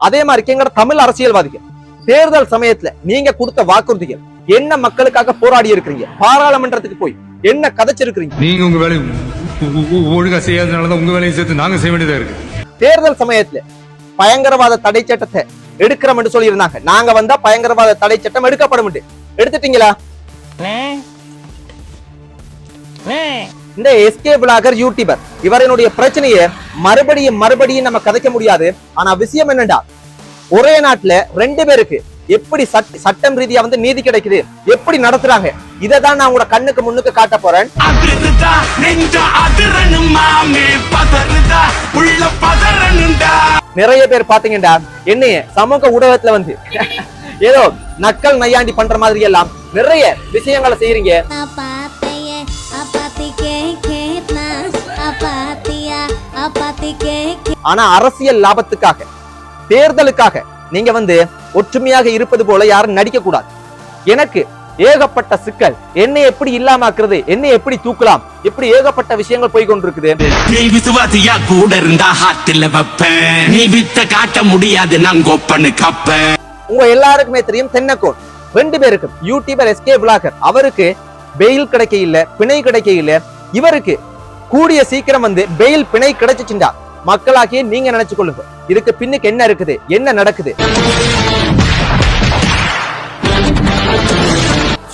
அதே மாதிரி எங்கட தமிழ் அரசியல்வாதிகள் தேர்தல் சமயத்துல நீங்க கொடுத்த வாக்குறுதிகள் என்ன மக்களுக்காக போராடி இருக்கிறீங்க? பாராளுமன்றத்துக்கு போய் என்ன கதைச்சிருக்கிறீங்க? நீங்க உங்க வேலையை ஒ- ஒ- ஒ- ஒழுங்கா செய்யாதனாலதான் உங்க வேலையும் சேர்த்து நாங்க செய்ய வேண்டியதா இருக்கு. தேர்தல் சமயத்துல பயங்கரவாத தடை சட்டத்தை எடுக்கிறோம் என்று சொல்லி இருந்தாங்க நாங்க வந்தா பயங்கரவாத தடை சட்டம் எடுக்கப்படும் எடுத்துட்டீங்களா? இந்த எஸ்கே பிளாகர் யூடியூபர் இவரினுடைய பிரச்சனையை மறுபடியும் மறுபடியும் நம்ம கதைக்க முடியாது. ஆனா விஷயம் என்னண்டா? ஒரே நாட்டுல ரெண்டு பேருக்கு எப்படி சட்ட சட்டம் ரீதியா வந்து நீதி கிடைக்குது? எப்படி நடத்துறாங்க? இதை தான் நான் உங்களோட கண்ணுக்கு முன்னுக்கு காட்ட போறேன். நிறைய பேர் பாத்தீங்கடா என்னைய சமூக ஊடகத்துல வந்து ஏதோ நக்கல் நையாண்டி பண்ற மாதிரி எல்லாம் நிறைய விஷயங்களை செய்யறீங்க ஆனா அரசியல் லாபத்துக்காக தேர்தலுக்காக நீங்க வந்து ஒற்றுமையாக இருப்பது போல யாரும் நடிக்க கூடாது எனக்கு ஏகப்பட்ட சிக்கல். என்னை எப்படி இல்லாமாக்குறது? என்னை எப்படி தூக்கலாம்? இப்படி ஏகப்பட்ட விஷயங்கள் போய் கொண்டிருக்குது? காட்ட முடியாது உங்க எல்லாருக்குமே தெரியும் தென்னக்கோன். ரெண்டு பேருக்கும் யூடியூபர் எஸ்கே பிளாகர் அவருக்கு பெயில் கிடைக்க இல்ல பிணை கிடைக்க இல்ல. இவருக்கு கூடிய சீக்கிரம் வந்து பெயில் பிணை கிடைச்சிச்சுண்டா. மக்களாகிய நீங்க நினைச்சு கொள்ளுங்க. இதுக்கு பின்னுக்கு என்ன இருக்குது? என்ன நடக்குது?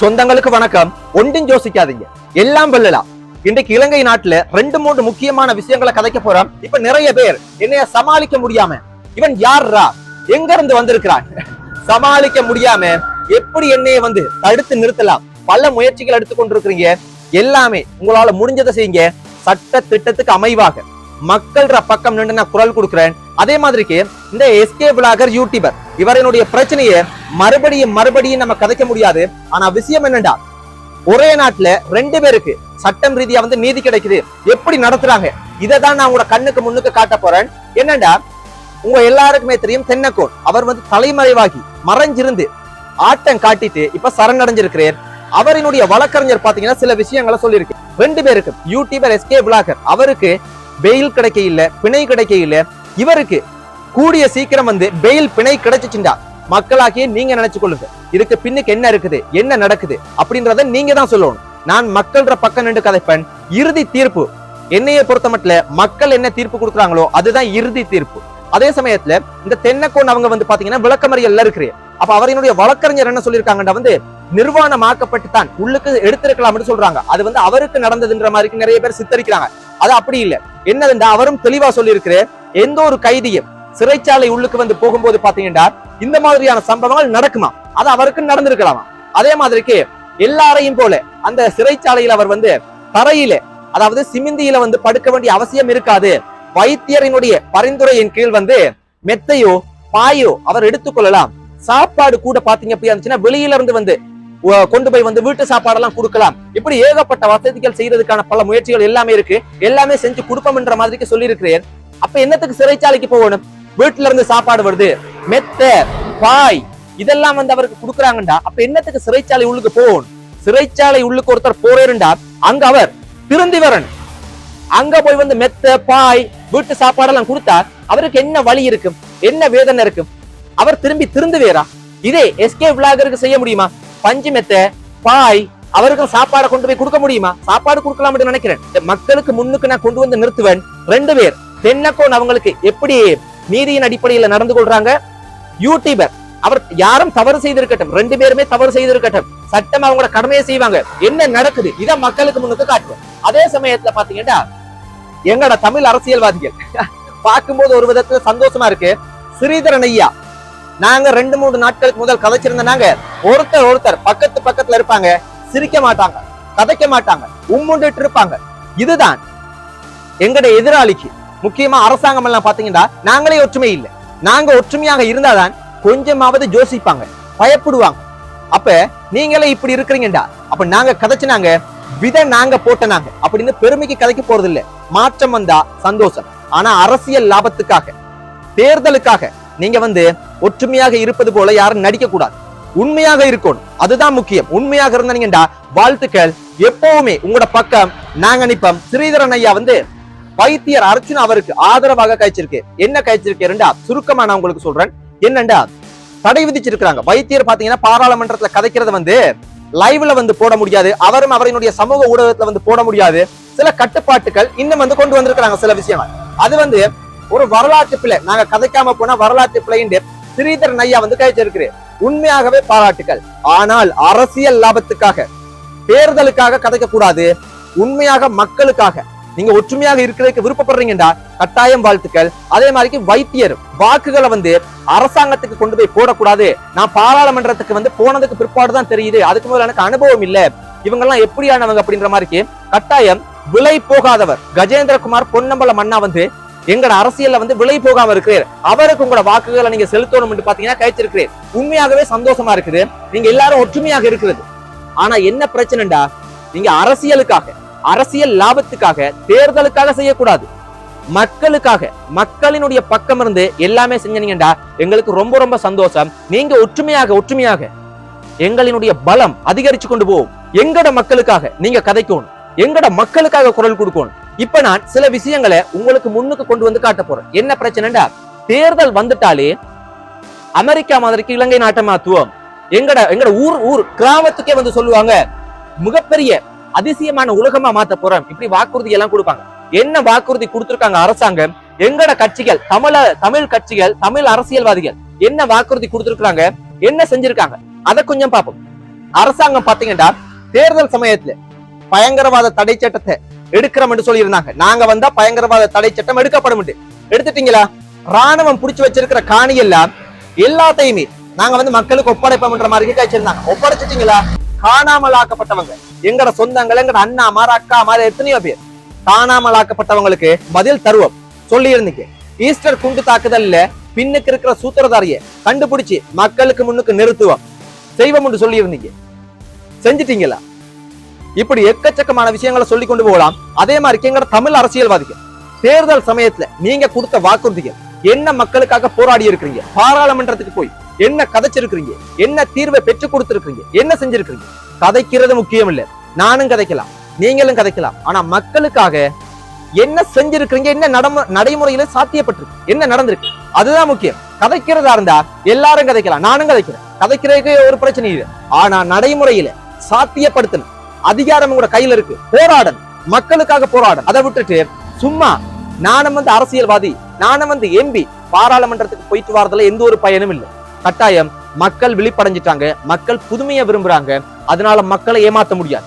சொந்தங்களுக்கு வணக்கம். ஒன்றும் யோசிக்காதீங்க. எல்லாம் வெல்லலாம். இன்றைக்கு இலங்கை நாட்டுல ரெண்டு மூன்று முக்கியமான விஷயங்களை கதைக்க போறோம். இப்ப நிறைய பேர் என்னைய சமாளிக்க முடியாம இவன் யார்ரா? எங்க இருந்து வந்திருக்கிறான்? சமாளிக்க முடியாம எப்படி என்னைய வந்து தடுத்து நிறுத்தலாம்? பல முயற்சிகள் எடுத்துக்கொண்டிருக்கிறீங்க எல்லாமே உங்களால முடிஞ்சதை செய்யுங்க. சட்ட திட்டத்துக்கு அமைவாக. மக்கள்ற பக்கம் நின்று நான் குரல் கொடுக்குறேன். அதே மாதிரிக்கு இந்த எஸ்கே பிளாகர் யூடியூபர் இவரினுடைய பிரச்சனையை மறுபடியும் மறுபடியும் நம்ம கதைக்க முடியாது. ஆனா விஷயம் என்னண்டா? ஒரே நாட்டுல ரெண்டு பேருக்கு சட்டம் ரீதியா வந்து நீதி கிடைக்குது. எப்படி நடத்துறாங்க? இதை தான் நான் உங்களோட கண்ணுக்கு முன்னுக்கு காட்ட போறேன். என்னண்டா? உங்க எல்லாருக்குமே தெரியும் தென்னக்கோன். அவர் வந்து தலைமறைவாகி மறைஞ்சிருந்து ஆட்டம் காட்டிட்டு இப்ப சரணடைஞ்சிருக்கிறார். அவரினுடைய வழக்கறிஞர் பாத்தீங்கன்னா சில விஷயங்களை சொல்லியிருக்கு. ரெண்டு பேருக்கு யூடியூபர் எஸ்கே பிளாகர் அவருக்கு பெயில் கிடைக்க இல்ல பிணை கிடைக்க இல்ல இவருக்கு கூடிய சீக்கிரம் வந்து பெயில் பிணை கிடைச்சிச்சுண்டா. மக்களாகிய நீங்க நினைச்சு கொள்ளுங்க. இதுக்கு பின்னுக்கு என்ன இருக்குது என்ன நடக்குது அப்படின்றத நீங்க தான் சொல்லணும். நான் மக்கள்ற பக்கம் நின்று கதைப்பேன் இறுதி தீர்ப்பு. என்னைய பொறுத்த மட்டும் மக்கள் என்ன தீர்ப்பு கொடுக்குறாங்களோ அதுதான் இறுதி தீர்ப்பு. அதே சமயத்துல இந்த தென்னக்கோன் அவங்க வந்து பாத்தீங்கன்னா விளக்கமறியல்ல இருக்கிறேன் அப்ப அவரினுடைய வழக்கறிஞர் என்ன சொல்லியிருக்காங்கன்னா வந்து நிர்வாணமாக்கப்பட்டு தான் உள்ளுக்கு எடுத்திருக்கலாம்னு சொல்றாங்க. அது வந்து அவருக்கு நடந்ததுன்ற மாதிரி நிறைய பேர் சித்தரிக்கிறாங்க. அது அப்படி இல்லை. என்னதுண்டா அவரும் தெளிவா சொல்லியிருக்கிறேன் எந்த ஒரு கைதியும் சிறைச்சாலை உள்ளுக்கு வந்து போகும்போது பாத்தீங்கன்னா இந்த மாதிரியான சம்பவங்கள் நடக்குமா? அது அவருக்கு நடந்திருக்கலாமா? அதே மாதிரிக்கு எல்லாரையும் போல அந்த சிறைச்சாலையில் அவர் வந்து தரையில அதாவது சிமிந்தியில வந்து படுக்க வேண்டிய அவசியம் இருக்காது. வைத்தியரினுடைய பரிந்துரையின் கீழ் வந்து மெத்தையோ பாயோ அவர் எடுத்துக்கொள்ளலாம் சாப்பாடு கூட பாத்தீங்க அப்படியே இருந்துச்சுன்னா வெளியில இருந்து வந்து கொண்டு போய் வந்து வீட்டு சாப்பாடெல்லாம் கொடுக்கலாம். இப்படி ஏகப்பட்ட வசதிகள் செய்யறதுக்கான பல முயற்சிகள் எல்லாமே இருக்கு. எல்லாமே செஞ்சு கொடுப்போம்ன்ற மாதிரிக்கு சொல்லி இருக்கிறேன் அப்ப என்னத்துக்கு சிறைச்சாலைக்கு போகணும்? வீட்டுல இருந்து சாப்பாடு வருது. மெத்த பாய் இதெல்லாம் வந்து அவருக்கு கொடுக்குறாங்கடா அப்ப என்னத்துக்கு சிறைச்சாலை உள்ளுக்கு போகணும்? சிறைச்சாலை உள்ளுக்கு ஒருத்தர் போறேருண்டா. அங்க அவர் திருந்தி வரணும். அங்க போய் வந்து மெத்த பாய் வீட்டு சாப்பாடெல்லாம் கொடுத்தா அவருக்கு என்ன வழி இருக்கும்? என்ன வேதனை இருக்கும்? அவர் திரும்பி திருந்து வேறா இதே எஸ்கே விளாகருக்கு செய்ய முடியுமா? பஞ்சு மெத்த பாய் அவருக்கும் சாப்பாடை கொண்டு போய் கொடுக்க முடியுமா? சாப்பாடு கொடுக்கலாம் நினைக்கிறேன். மக்களுக்கு முன்னுக்கு நான் கொண்டு வந்து நிறுத்துவேன். ரெண்டு பேர் தென்னக்கோன் அவங்களுக்கு எப்படி நீதியின் அடிப்படையில நடந்து கொள்றாங்க? யூடியூபர் அவர் யாரும் தவறு செய்திருக்கட்டும். ரெண்டு பேருமே தவறு செய்திருக்கட்டும். சட்டம் அவங்களோட கடமையை செய்வாங்க. என்ன நடக்குது? இதை மக்களுக்கு முன்னுக்கு காட்டுவோம். அதே சமயத்துல பாத்தீங்கன்னா எங்கட தமிழ் அரசியல்வாதிகள் பார்க்கும்போது ஒரு விதத்துல சந்தோஷமா இருக்கு. ஸ்ரீதரன் ஐயா நாங்க ரெண்டு மூணு நாட்களுக்கு முதல் கதைச்சிருந்த நாங்க ஒருத்தர் ஒருத்தர் பக்கத்து பக்கத்துல இருப்பாங்க. சிரிக்க மாட்டாங்க கதைக்க மாட்டாங்க உம்முண்டுட்டு இருப்பாங்க. இதுதான் எங்கட எதிராளிக்கு. முக்கியமா அரசாங்கம் எல்லாம் பாத்தீங்கன்னா நாங்களே ஒற்றுமை இல்லை. நாங்க ஒற்றுமையாக இருந்தாதான் கொஞ்சமாவது யோசிப்பாங்க பயப்படுவாங்க. அப்ப நீங்களே இப்படி இருக்கிறீங்கடா. அப்ப நாங்க கதைச்சினாங்க விதை நாங்க போட்டனாங்க அப்படின்னு பெருமைக்கு கதைக்க போறது இல்ல மாற்றம் வந்தா சந்தோஷம். ஆனா அரசியல் லாபத்துக்காக தேர்தலுக்காக நீங்க வந்து ஒற்றுமையாக இருப்பது போல யாரும் நடிக்க கூடாது உண்மையாக இருக்கணும். அதுதான் முக்கியம். உண்மையாக இருந்தீங்கடா வாழ்த்துக்கள். எப்பவுமே உங்களோட பக்கம் நாங்க நினைப்போம் ஸ்ரீதரன் ஐயா வந்து வைத்தியர் அர்ச்சனா அவருக்கு ஆதரவாக கழிச்சிருக்கு. என்ன கழிச்சிருக்கேன்டா சுருக்கமா நான் உங்களுக்கு சொல்றேன். என்னண்டா? தடை விதிச்சிருக்கிறாங்க. வைத்தியர் பாத்தீங்கன்னா பாராளுமன்றத்துல கதைக்கிறத வந்து லைவ்ல வந்து போட முடியாது. அவரும் அவரினுடைய சமூக ஊடகத்துல வந்து போட முடியாது. சில கட்டுப்பாட்டுகள் இன்னும் வந்து கொண்டு வந்திருக்கிறாங்க சில விஷயங்கள். அது வந்து ஒரு வரலாற்று பிள்ளை நாங்க கதைக்காம போனா வரலாற்று பிள்ளைன்னு ஸ்ரீதர் நையா வந்து கழிச்சிருக்கிறேன் உண்மையாகவே பாராட்டுகள் ஆனால் அரசியல் லாபத்துக்காக தேர்தலுக்காக கதைக்க கூடாது உண்மையாக மக்களுக்காக. நீங்க ஒற்றுமையாக இருக்கிறதுக்கு விருப்பப்படுறீங்கடா கட்டாயம் வாழ்த்துக்கள். அதே மாதிரி வைத்தியர் வாக்குகளை வந்து அரசாங்கத்துக்கு கொண்டு போய் போடக்கூடாது. நான் பாராளுமன்றத்துக்கு வந்து போனதுக்கு பிற்பாடு தான் தெரியுது. அதுக்கு முதல்ல எனக்கு அனுபவம் இல்ல. இவங்க எல்லாம் எப்படியானவங்க அப்படின்ற மாதிரி கட்டாயம் விலை போகாதவர். கஜேந்திரகுமார் பொன்னம்பல மன்னா வந்து எங்கட அரசியல்ல வந்து விலை போகாம இருக்கிறார் அவருக்கு உங்களோட வாக்குகளை நீங்க செலுத்தணும் என்று பாத்தீங்கன்னா கழிச்சிருக்கிறேன் உண்மையாகவே சந்தோஷமா இருக்குது. நீங்க எல்லாரும் ஒற்றுமையாக இருக்கிறது. ஆனா என்ன பிரச்சனைடா நீங்க அரசியலுக்காக அரசியல் லாபத்துக்காக தேர்தலுக்காக செய்யக்கூடாது. மக்களுக்காக மக்களினுடைய பக்கம் இருந்து எல்லாமே செஞ்சீங்கடா எங்களுக்கு ரொம்ப ரொம்ப சந்தோஷம். நீங்க ஒற்றுமையாக ஒற்றுமையாக எங்களினுடைய பலம் அதிகரிச்சு கொண்டு போவோம். எங்கட மக்களுக்காக நீங்க கதைக்கணும். எங்கட மக்களுக்காக குரல் கொடுக்கணும். இப்ப நான் சில விஷயங்களை உங்களுக்கு முன்னுக்கு கொண்டு வந்து காட்ட போறேன். என்ன பிரச்சனைடா தேர்தல் வந்துட்டாலே அமெரிக்கா மாதிரிக்கு இலங்கை நாட்டை மாத்துவோம். எங்கட எங்கட ஊர் ஊர் கிராமத்துக்கே வந்து சொல்லுவாங்க மிகப்பெரிய அதிசயமான உலகமா மாத்த போறோம் இப்படி வாக்குறுதி எல்லாம் கொடுப்பாங்க. என்ன வாக்குறுதி கொடுத்திருக்காங்க அரசாங்கம்? எங்கட கட்சிகள் தமிழ தமிழ் கட்சிகள் தமிழ் அரசியல்வாதிகள் என்ன வாக்குறுதி கொடுத்திருக்காங்க என்ன செஞ்சிருக்காங்க? அதை கொஞ்சம் பார்ப்போம். அரசாங்கம் பாத்தீங்கன்னா தேர்தல் சமயத்துல பயங்கரவாத தடை சட்டத்தை எடுக்கிறோம் என்று சொல்லியிருந்தாங்க. நாங்க வந்தா பயங்கரவாத தடை சட்டம் எடுக்கப்படும் எடுத்துட்டீங்களா? ராணுவம் புடிச்சு வச்சிருக்கிற காணி எல்லாம் எல்லாத்தையுமே நாங்க வந்து மக்களுக்கு ஒப்படைப்போம்ன்ற மாதிரி கழிச்சிருந்தாங்க ஒப்படைச்சிட்டீங்களா? காணாமல் ஆக்கப்பட்டவங்க எங்கட சொந்தங்கள் எங்கட அண்ணா மாற அக்கா மாற எத்தனையோ பேர். காணாமல் ஆக்கப்பட்டவங்களுக்கு பதில் தருவோம். சொல்லி இருந்தீங்க ஈஸ்டர் குண்டு தாக்குதல்ல பின்னுக்கு இருக்கிற சூத்திரதாரிய கண்டுபிடிச்சு மக்களுக்கு முன்னுக்கு நிறுத்துவோம். செய்வோம் என்று சொல்லி இருந்தீங்க செஞ்சிட்டீங்களா? இப்படி எக்கச்சக்கமான விஷயங்களை சொல்லி கொண்டு போகலாம். அதே மாதிரி எங்களோட தமிழ் அரசியல்வாதிகள். தேர்தல் சமயத்துல நீங்க கொடுத்த வாக்குறுதிகள் என்ன மக்களுக்காக போராடி இருக்கிறீங்க? பாராளுமன்றத்துக்கு போய் என்ன கதைச்சிருக்கிறீங்க? என்ன தீர்வை பெற்று கொடுத்திருக்கிறீங்க? என்ன செஞ்சிருக்கிறீங்க? கதைக்கிறது முக்கியம் இல்ல நானும் கதைக்கலாம் நீங்களும் கதைக்கலாம். ஆனா மக்களுக்காக என்ன செஞ்சிருக்கிறீங்க? என்ன நடமு நடைமுறையில சாத்தியப்பட்டிருக்கு? என்ன நடந்திருக்கு? அதுதான் முக்கியம். கதைக்கிறதா இருந்தா எல்லாரும் கதைக்கலாம். நானும் கதைக்கிறேன். கதைக்கிறதுக்கு ஒரு பிரச்சனை இல்லை. ஆனா நடைமுறையில சாத்தியப்படுத்தணும். அதிகாரம் உங்களோட கையில இருக்கு. போராடணும். மக்களுக்காக போராடணும். அதை விட்டுட்டு சும்மா நானும் வந்து அரசியல்வாதி நானும் வந்து எம்பி பாராளுமன்றத்துக்கு போயிட்டு வரதுல எந்த ஒரு பயனும் இல்லை. கட்டாயம் மக்கள் விழிப்படைஞ்சிட்டாங்க. மக்கள் புதுமையை விரும்புறாங்க. அதனால மக்களை ஏமாத்த முடியாது.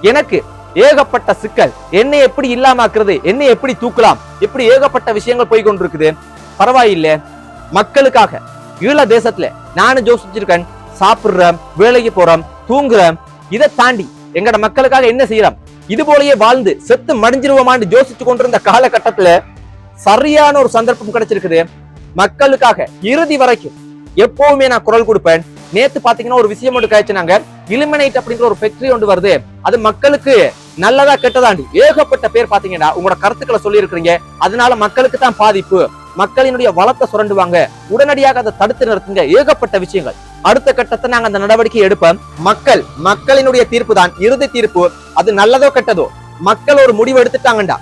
எனக்கு ஏகப்பட்ட சிக்கல். என்னை எப்படி இல்லாமாக்குறது? என்னை எப்படி தூக்கலாம்? இப்படி ஏகப்பட்ட விஷயங்கள் போய் கொண்டிருக்குது. பரவாயில்ல. மக்களுக்காக ஈழ தேசத்துல நானும் ஜோசிச்சிருக்கேன் சாப்பிடுறேன் வேலைக்கு போறோம் தூங்குறேன். இதை தாண்டி எங்கட மக்களுக்காக என்ன செய்யறோம் இது போலயே வாழ்ந்து செத்து மடிஞ்சிருவோமான்னு யோசிச்சு கொண்டிருந்த காலகட்டத்துல சரியான ஒரு சந்தர்ப்பம் கிடைச்சிருக்குது. மக்களுக்காக இறுதி வரைக்கும் எப்பவுமே நான் குரல் கொடுப்பேன். நேத்து பாத்தீங்கன்னா ஒரு விஷயம் ஒன்று காய்ச்சினாங்க இலுமினைட் அப்படிங்கிற ஒரு ஃபேக்டரி ஒன்று வருது. அது மக்களுக்கு நல்லதா கெட்டதாண்டி. ஏகப்பட்ட பேர் பாத்தீங்கன்னா உங்களோட கருத்துக்களை சொல்லி இருக்கிறீங்க அதனால மக்களுக்கு தான் பாதிப்பு. மக்களினுடைய வளத்தை சுரண்டுவாங்க. உடனடியாக அதை தடுத்து நிறுத்துங்க. ஏகப்பட்ட விஷயங்கள். அடுத்த கட்டத்தை நாங்க அந்த நடவடிக்கை எடுப்போம். மக்கள் மக்களினுடைய தீர்ப்பு தான் இறுதி தீர்ப்பு அது நல்லதோ கெட்டதோ. மக்கள் ஒரு முடிவு எடுத்துட்டாங்கடா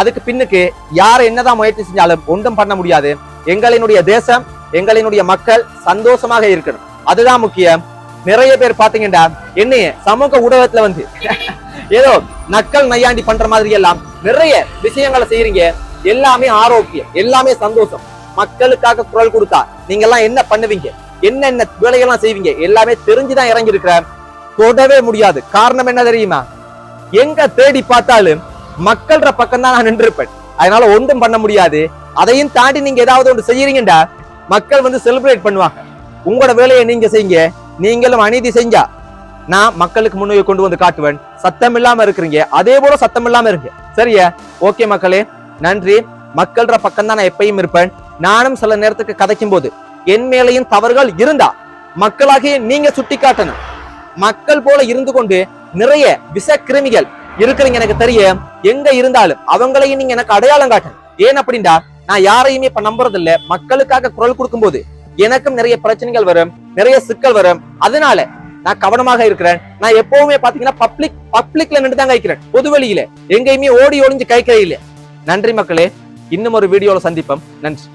அதுக்கு பின்னுக்கு யார் என்னதான் முயற்சி செஞ்சாலும் ஒன்றும் பண்ண முடியாது. எங்களினுடைய தேசம் எங்களினுடைய மக்கள் சந்தோஷமாக இருக்கணும். அதுதான் முக்கியம். நிறைய பேர் பாத்தீங்கன்னா என்னைய சமூக ஊடகத்துல வந்து ஏதோ நக்கல் நையாண்டி பண்ற மாதிரி எல்லாம் நிறைய விஷயங்களை செய்யறீங்க எல்லாமே ஆரோக்கியம் எல்லாமே சந்தோஷம். மக்களுக்காக குரல் கொடுத்தா நீங்க எல்லாம் என்ன பண்ணுவீங்க? என்னென்ன வேலைகள்லாம் செய்வீங்க? எல்லாமே தெரிஞ்சுதான் இறங்கி இருக்கிறேன் தொடவே முடியாது. காரணம் என்ன தெரியுமா? எங்க தேடி பார்த்தாலும் மக்கள்ற பக்கம் தான் நான் நின்றிருப்பேன். அதனால ஒன்றும் பண்ண முடியாது. அதையும் தாண்டி நீங்க ஏதாவது ஒன்று செய்யறீங்கடா மக்கள் வந்து செலிப்ரேட் பண்ணுவாங்க. உங்களோட வேலையை நீங்க செய்யுங்க. நீங்களும் அநீதி செஞ்சா நான் மக்களுக்கு முன்னே கொண்டு வந்து காட்டுவேன். சத்தம் இல்லாம இருக்கிறீங்க. அதே போல சத்தம் இல்லாம இருங்க. சரியா? ஓகே மக்களே நன்றி. மக்கள்ற பக்கம் தான் நான் எப்பயும் இருப்பேன். நானும் சில நேரத்துக்கு கதைக்கும் போது என் மேலையும் தவறுகள் இருந்தா மக்களாகிய நீங்க சுட்டி காட்டணும் மக்கள் போல இருந்து கொண்டு நிறைய விஷ கிருமிகள் இருக்கிறீங்க எனக்கு தெரியும். எங்க இருந்தாலும் அவங்களையும் நீங்க எனக்கு அடையாளம் காட்டணும். ஏன் அப்படின்னா நான் யாரையுமே இப்ப நம்புறது இல்ல மக்களுக்காக குரல் கொடுக்கும்போது எனக்கும் நிறைய பிரச்சனைகள் வரும் நிறைய சிக்கல் வரும். அதனால நான் கவனமாக இருக்கிறேன். நான் எப்பவுமே பாத்தீங்கன்னா பப்ளிக் பப்ளிக்ல நின்று தான் கைக்கிறேன் பொது வெளியில எங்கேயுமே ஓடி ஒளிஞ்சு கைக்கிற இல்ல. நன்றி மக்களே. இன்னும் ஒரு வீடியோல சந்திப்போம். நன்றி.